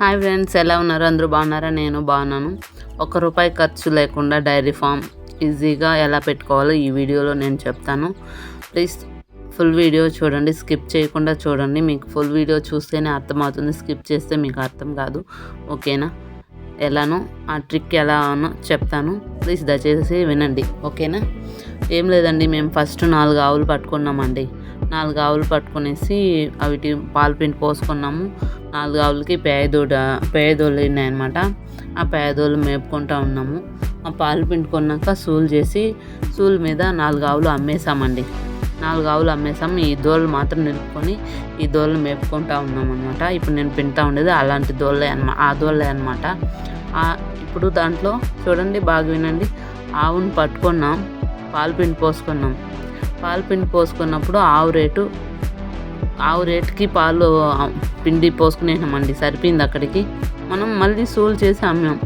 Hi friends ఎలా ఉన్నారు? అందరూ బాగున్నారా? నేను బాగున్నాను. ఒక రూపాయి ఖర్చు లేకుండా డైరీ ఫామ్ ఈజీగా ఎలా పెట్టుకోవాలో ఈ వీడియోలో నేను చెప్తాను. ప్లీజ్ ఫుల్ వీడియో చూడండి స్కిప్ చేయకుండా చూడండి. మీకు ఫుల్ వీడియో చూస్తేనే అర్థమవుతుంది స్కిప్ చేస్తే మీకు అర్థం కాదు. ఓకేనా? ఎలానో ఆ ట్రిక్ ఎలానో చెప్తాను. ప్లీజ్ దయచేసి వినండి. ఓకేనా? ఏం లేదండి మేము ఫస్ట్ నాలుగు ఆవులు పట్టుకున్నామండి. నాలుగు ఆవులు పట్టుకునేసి అవిటి పాలు పిండి పోసుకున్నాము. నాలుగు ఆవులకి పేదోడ పేదోళ్ళు ఉన్నాయన్నమాట. ఆ పేదోళ్ళు మేపుకుంటా ఉన్నాము. ఆ పాలు పిండుకున్నాక సూలు చేసి సూలు మీద నాలుగు ఆవులు అమ్మేసామండి నాలుగు ఆవులు అమ్మేసాం ఈ దోళ్ళు మాత్రం నిలుపుకొని ఈ దోళ్ళు మేపుకుంటా ఉన్నాం అనమాట ఇప్పుడు నేను పిండుతూ ఉండేది అలాంటి దోళ్ళే అనమాట ఆ దోళ్ళే అనమాట ఇప్పుడు దాంట్లో చూడండి బాగా వినండి. ఆవును పట్టుకున్నాం పాలు పిండి పోసుకున్నాం. పాలు పిండి పోసుకున్నప్పుడు ఆవు రేటు ఆవు రేటుకి పాలు పిండి పోసుకునేసామండి సరిపోయింది అక్కడికి. మనం మళ్ళీ సూలు చేసి అమ్మాం.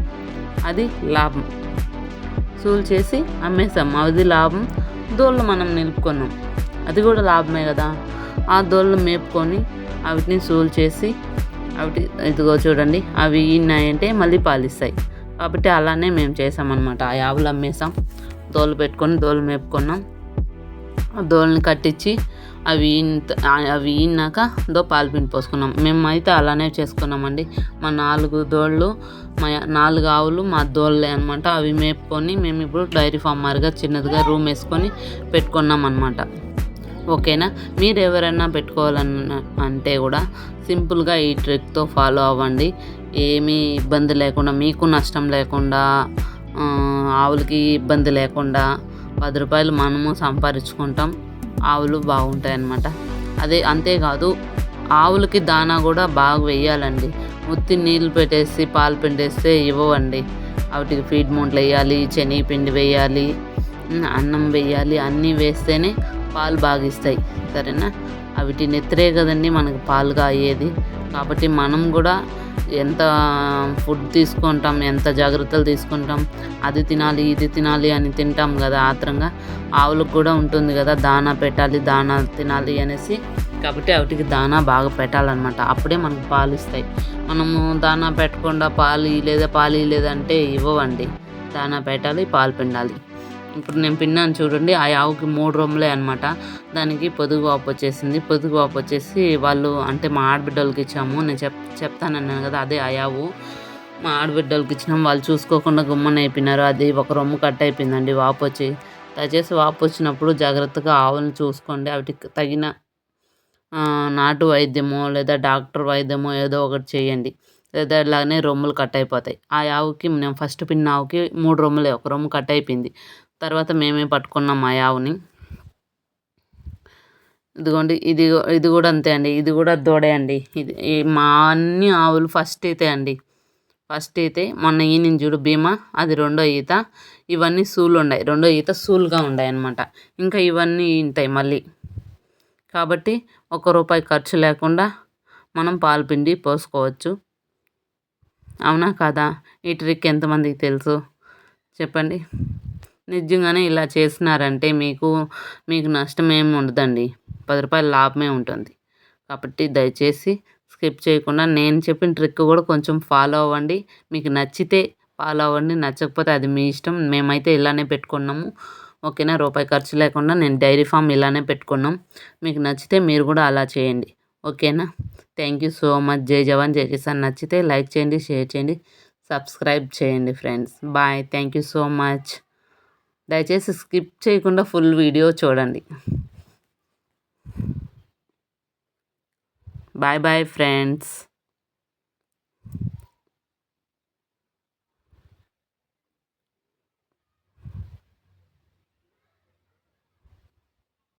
అది లాభం. సూలు చేసి అమ్మేసాం. అది లాభం. దోళ్ళు మనం నిలుపుకున్నాం. అది కూడా లాభమే కదా. ఆ దోళ్ళు మేపుకొని వాటిని సూలు చేసి అవి ఇదిగో చూడండి. అవి ఇన్నాయంటే మళ్ళీ పాలిస్తాయి. కాబట్టి అలానే మేము చేసామన్నమాట. ఆ ఆవులు అమ్మేసాం. దోలు పెట్టుకొని దోలు మేపుకున్నాం. దోళ్ళని కట్టించి అవి అవి ఈనాక దో పాలు పిండి పోసుకున్నాం. మేమైతే అలానే చేసుకున్నామండి. మా నాలుగు దోళ్ళు మా నాలుగు ఆవులు మా దోళ్ళే అనమాట అవి మేపుకొని మేము ఇప్పుడు డైరీ ఫామ్ మారిగా చిన్నదిగా రూమ్ వేసుకొని పెట్టుకున్నాం అనమాట ఓకేనా? మీరు ఎవరైనా పెట్టుకోవాలన్న అంటే కూడా సింపుల్గా ఈ ట్రిక్తో ఫాలో అవ్వండి. ఏమీ ఇబ్బంది లేకుండా మీకు నష్టం లేకుండా ఆవులకి ఇబ్బంది లేకుండా పది రూపాయలు మనము సంపాదించుకుంటాం. ఆవులు బాగుంటాయి అన్నమాట అదే అంతేకాదు ఆవులకి దానా కూడా బాగా వేయాలండి ఉత్తి నీళ్ళు పెట్టేసి పాలు పిండేస్తే ఇవ్వవండి. వాటికి ఫీడ్ మూంట్లు వేయాలి శనగపిండి వేయాలి అన్నం వేయాలి అన్నీ వేస్తేనే పాలు బాగా ఇస్తాయి. సరేనా? వాటి నెత్తరే కదండి మనకు పాలుగా అయ్యేది. కాబట్టి మనం కూడా ఎంత ఫుడ్ తీసుకుంటాం ఎంత జాగ్రత్తలు తీసుకుంటాం అది తినాలి ఇది తినాలి అని తింటాం కదా ఆత్రంగా. ఆవులకు కూడా ఉంటుంది కదా దానా పెట్టాలి దానా తినాలి అనేసి. కాబట్టి వాటికి దానా బాగా పెట్టాలన్నమాట. అప్పుడే మనకు పాలు ఇస్తాయి. మనము దానా పెట్టకుండా పాలు లేదా పాలు లేదంటే ఇవ్వవండి. దానా పెట్టాలి పాలు పిండాలి. ఇప్పుడు నేను పిన్నాను చూడండి ఆ ఆవుకి మూడు రొమ్ములే అనమాట దానికి పొదుగు వాపు వచ్చేసింది. పొదుగు వాపు వచ్చేసి వాళ్ళు అంటే మా ఆడబిడ్డలకి ఇచ్చాము. నేను చెప్ చెప్తానన్నాను కదా అదే ఆ ఆవు. మా ఆడబిడ్డలకి ఇచ్చినాం. వాళ్ళు చూసుకోకుండా గుమ్మన అయిపోయినారు. అది ఒక రొమ్ము కట్ అయిపోయిందండి వాపు వచ్చి. దయచేసి వాపు వచ్చినప్పుడు జాగ్రత్తగా ఆవులను చూసుకోండి. వాటికి తగిన నాటు వైద్యమో లేదా డాక్టర్ వైద్యమో ఏదో ఒకటి చేయండి. లేదా ఇలాగనే రొమ్ములు కట్ అయిపోతాయి. ఆ ఆవుకి నేను ఫస్ట్ పిన్న ఆవుకి మూడు రొమ్ములే. ఒక రొమ్ము కట్ అయిపోయింది. తర్వాత మేమే పట్టుకున్నాం మా ఆవుని ఇదిగోండి ఇది ఇది కూడా అంతే అండి ఇది కూడా దూడే అండి. ఇది మా అన్ని ఆవులు ఫస్ట్ అయితే అండి. ఫస్ట్ అయితే మొన్న ఈయన చూడు భీమా అది రెండో ఈత. ఇవన్నీ సూలు ఉన్నాయి రెండో ఈత సూలుగా ఉన్నాయి అనమాట ఇంకా ఇవన్నీ ఉంటాయి మళ్ళీ. కాబట్టి ఒక రూపాయి ఖర్చు లేకుండా మనం పాలు పిండి పోసుకోవచ్చు. అవునా కాదా? ఈ ట్రిక్ ఎంతమందికి తెలుసు? చెప్పండి. నిజంగానే ఇలా చేసినారంటే మీకు మీకు నష్టం ఏమి ఉండదండి. పది రూపాయల లాభమే ఉంటుంది. కాబట్టి దయచేసి స్కిప్ చేయకుండా నేను చెప్పిన ట్రిక్ కూడా కొంచెం ఫాలో అవ్వండి. మీకు నచ్చితే ఫాలో అవ్వండి. నచ్చకపోతే అది మీ ఇష్టం. మేమైతే ఇలానే పెట్టుకున్నాము. ఓకేనా? రూపాయి ఖర్చు లేకుండా నేను డైరీ ఫామ్ ఇలానే పెట్టుకున్నాం. మీకు నచ్చితే మీరు కూడా అలా చేయండి. ఓకేనా? Thank you so much. జై జవాన్. జై కిసాన్. నచ్చితే లైక్ చేయండి షేర్ చేయండి సబ్స్క్రైబ్ చేయండి friends. Bye. Thank you so much. దయచేసి స్కిప్ చేయకుండా ఫుల్ వీడియో చూడండి. Bye bye friends.